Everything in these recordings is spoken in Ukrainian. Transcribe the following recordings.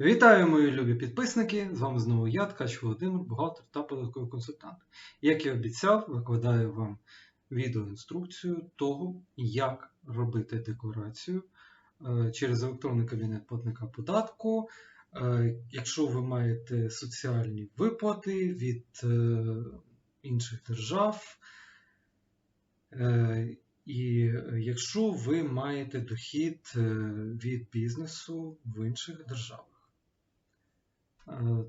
Вітаю, мої любі підписники! З вами знову я, Ткач Володимир, бухгалтер та податковий консультант. Як і обіцяв, викладаю вам відеоінструкцію того, як робити декларацію е, через електронний кабінет платника податку. Е, Якщо ви маєте соціальні виплати від е, інших держав, і якщо ви маєте дохід від бізнесу в інших державах. Е,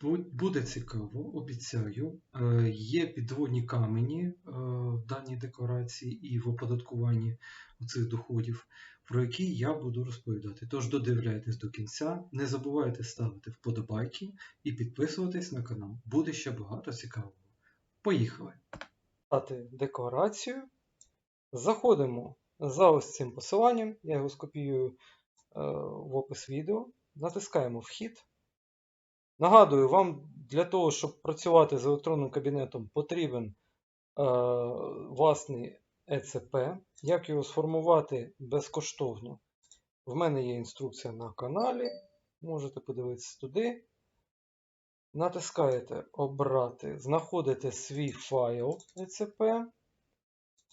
бу- Буде цікаво, обіцяю. Е, Є підводні камені е, в даній декларації і в оподаткуванні цих доходів, про які я буду розповідати. Тож додивляйтесь до кінця, не забувайте ставити вподобайки і підписуватись на канал. Буде ще багато цікавого. Поїхали! Дати декларацію. Заходимо за ось цим посиланням, я його скопіюю в опис відео. Натискаємо Вхід. Нагадую, вам для того, щоб працювати з електронним кабінетом, потрібен е, власний ЕЦП. Як його сформувати безкоштовно? В мене є інструкція на каналі. Можете подивитися туди. Натискаєте Обрати, знаходите свій файл ЕЦП.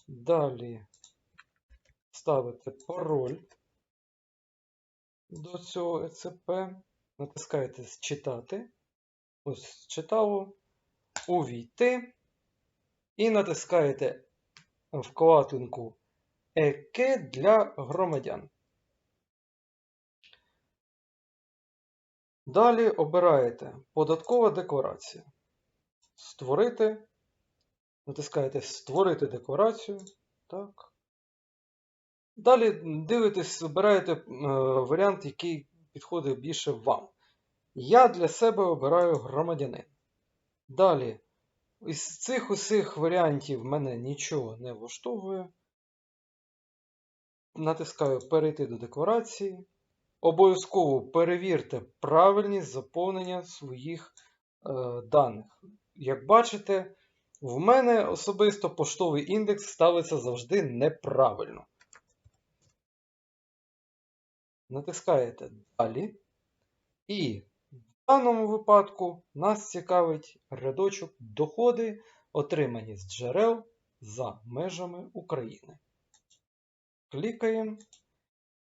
Далі ставите пароль до цього ЕЦП. Натискаєте Читати. Ось читало. Увійти. І натискаєте вкладинку ЕК для громадян. Далі обираєте Податкова декларація. Створити. Натискаєте Створити декларацію. Так. Далі дивитесь, обираєте е, варіант, який підходить більше вам. Я для себе обираю громадянин. Далі, із цих усіх варіантів мене нічого не влаштовує. Натискаю Перейти до декларації. Обов'язково перевірте правильність заповнення своїх е, даних. Як бачите, в мене особисто поштовий індекс ставиться завжди неправильно. Натискаєте Далі. І в даному випадку нас цікавить рядочок доходи, отримані з джерел за межами України. Клікаємо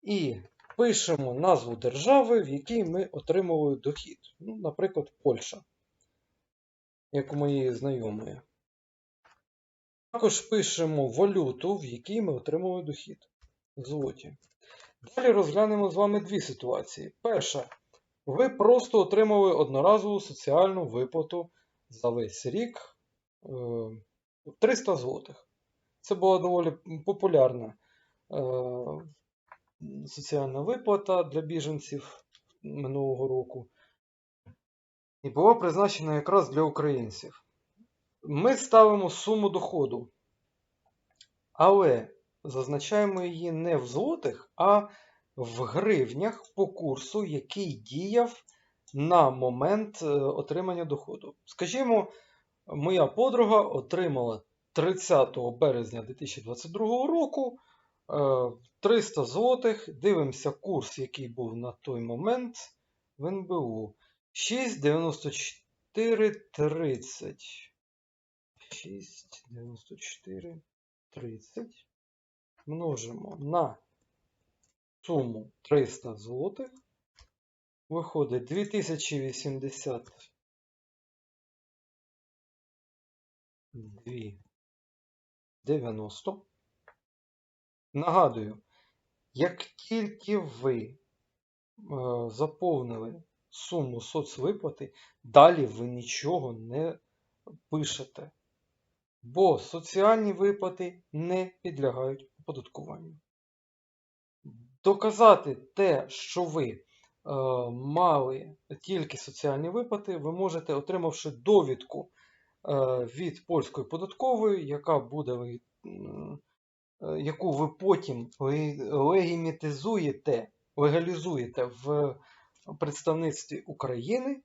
і пишемо назву держави, в якій ми отримували дохід. Ну, Наприклад, Польща, як у моєї знайомої. Також пишемо валюту, в якій ми отримали дохід. Злоті. Далі розглянемо з вами дві ситуації. Перша. Ви просто отримали одноразову соціальну виплату за весь рік е, 300 злотих. Це була доволі популярна е, соціальна виплата для біженців минулого року. І була призначена якраз для українців. Ми ставимо суму доходу, але зазначаємо її не в злотих, а в гривнях по курсу, який діяв на момент е, отримання доходу. Скажімо, моя подруга отримала 30 березня 2022 року е, 300 злотих. Дивимося курс, який був на той момент в НБУ. 6,94,30. 6,94,30 множимо на суму 300 злотих. Виходить 2080 90. Нагадую, як тільки ви е, заповнили суму соцвиплати, далі ви нічого не пишете, бо соціальні виплати не підлягають оподаткуванню. Доказати те, що ви е, мали тільки соціальні виплати, ви можете, отримавши довідку е, від польської податкової, яка буде е, яку ви потім ле- легімітизуєте, легалізуєте в представництві України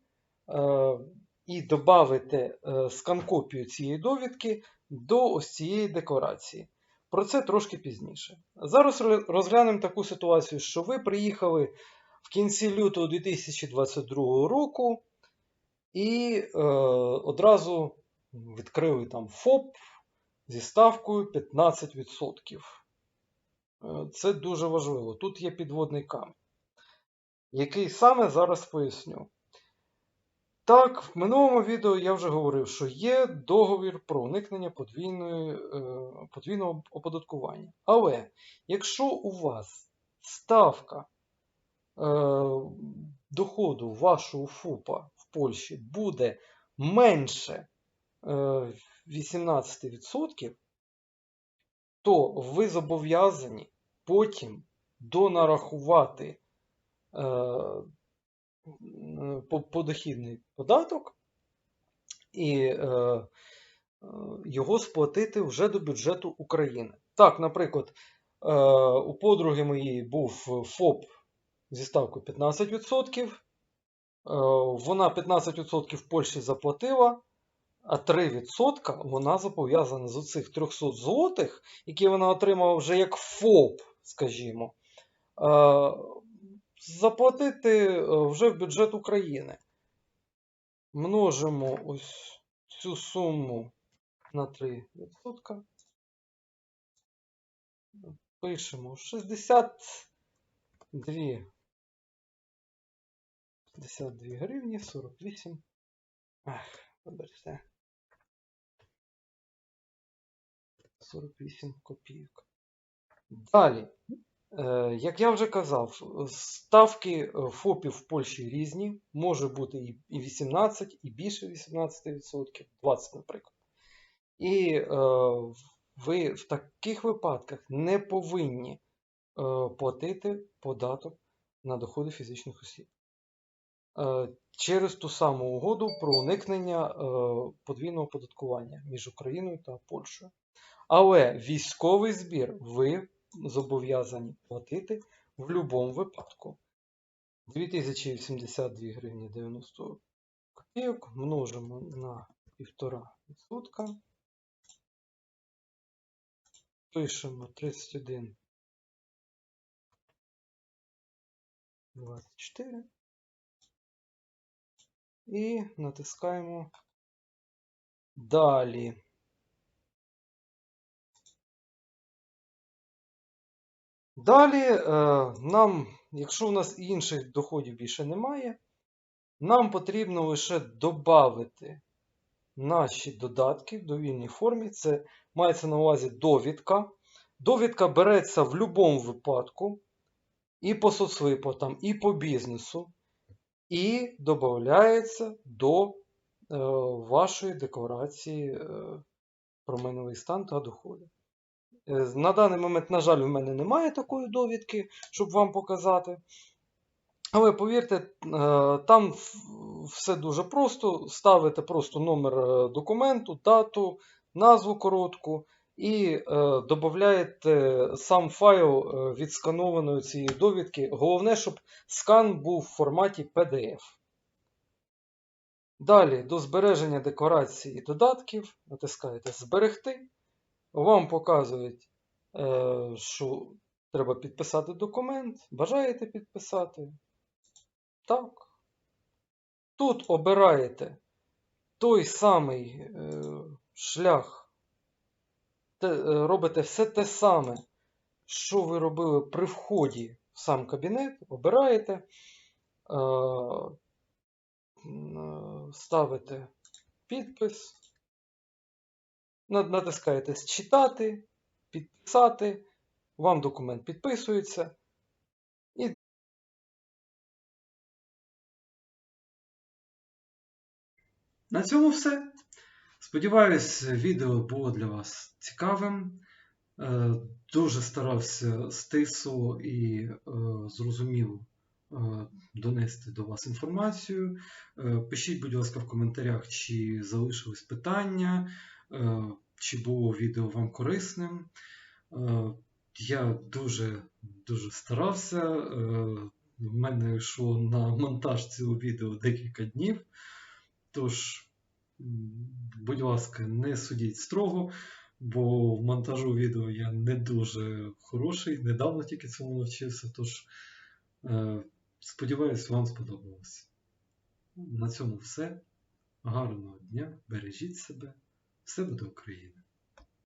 е, і додавите е, скан-копію цієї довідки до ось цієї декларації. Про це трошки пізніше. Зараз розглянемо таку ситуацію, що ви приїхали в кінці лютого 2022 року і е, одразу відкрили там ФОП зі ставкою 15%. Е, Це дуже важливо. Тут є підводний камінь, який саме зараз поясню. Так, в минулому відео я вже говорив, що є договір про уникнення подвійної, е, подвійного оподаткування. Але якщо у вас ставка е, доходу вашого ФУПа в Польщі буде менше е, 18%, то ви зобов'язані потім донарахувати е, подохідний податок і е, е, його сплатити вже до бюджету України. Так, наприклад, е, у подруги моєї був ФОП зі ставкою 15%. е, Вона 15% в Польщі заплатила, а 3% вона зобов'язана з оцих 300 злотих, які вона отримала вже як ФОП, скажімо, заплатити е, вже в бюджет України. Множимо ось цю суму на 3%. Пишемо 62 52 гривні 48. Ах, вибачте. 48 копійок. Далі. Е, Як я вже казав, ставки е, ФОПів в Польщі різні. Може бути і- і 18, і більше 18%, 20, наприклад. І е, ви в таких випадках не повинні платити податок на доходи фізичних осіб. Через ту саму угоду про уникнення подвійного оподаткування між Україною та Польщею. Але військовий збір ви зобов'язані платити в будь-якому випадку. 2082 гривні 90 копійок множимо на 1,5%. Пишемо 31 24 і натискаємо далі. Далі е, нам, якщо у нас інших доходів більше немає, нам потрібно лише додати наші додатки в довільній формі. Це мається на увазі довідка. Довідка береться в будь-якому випадку, і по соцвиплатам, і по бізнесу, і додається до е, вашої декларації е, про майновий стан та доходи. Е, На даний момент, на жаль, в мене немає такої довідки, щоб вам показати. Але повірте, е, там все дуже просто. Ставите просто номер е, документу, дату, назву коротку і додаєте сам файл відсканованої цієї довідки. Головне, щоб скан був в форматі PDF. Далі до збереження декларації додатків натискаєте Зберегти. Вам показують, е, що треба підписати документ. Бажаєте підписати? Так. Тут обираєте той самий е, шлях, е, робите все те саме, що ви робили при вході в сам кабінет, обираєте, ставите підпис, натискаєте Считати, підписати, вам документ підписується. На цьому все. Сподіваюсь, відео було для вас цікавим. Е, Дуже старався стисло і е, зрозуміло е, донести до вас інформацію. Пишіть, будь ласка, в коментарях, чи залишились питання, чи було відео вам корисним. Е, Я дуже дуже старався. Е, В мене йшло на монтаж цього відео декілька днів. Тож, будь ласка, не судіть строго, бо в монтажу відео я не дуже хороший, недавно тільки цьому навчився. Тож, е, Сподіваюсь, вам сподобалось. На цьому все. Гарного дня, бережіть себе, все буде Україна!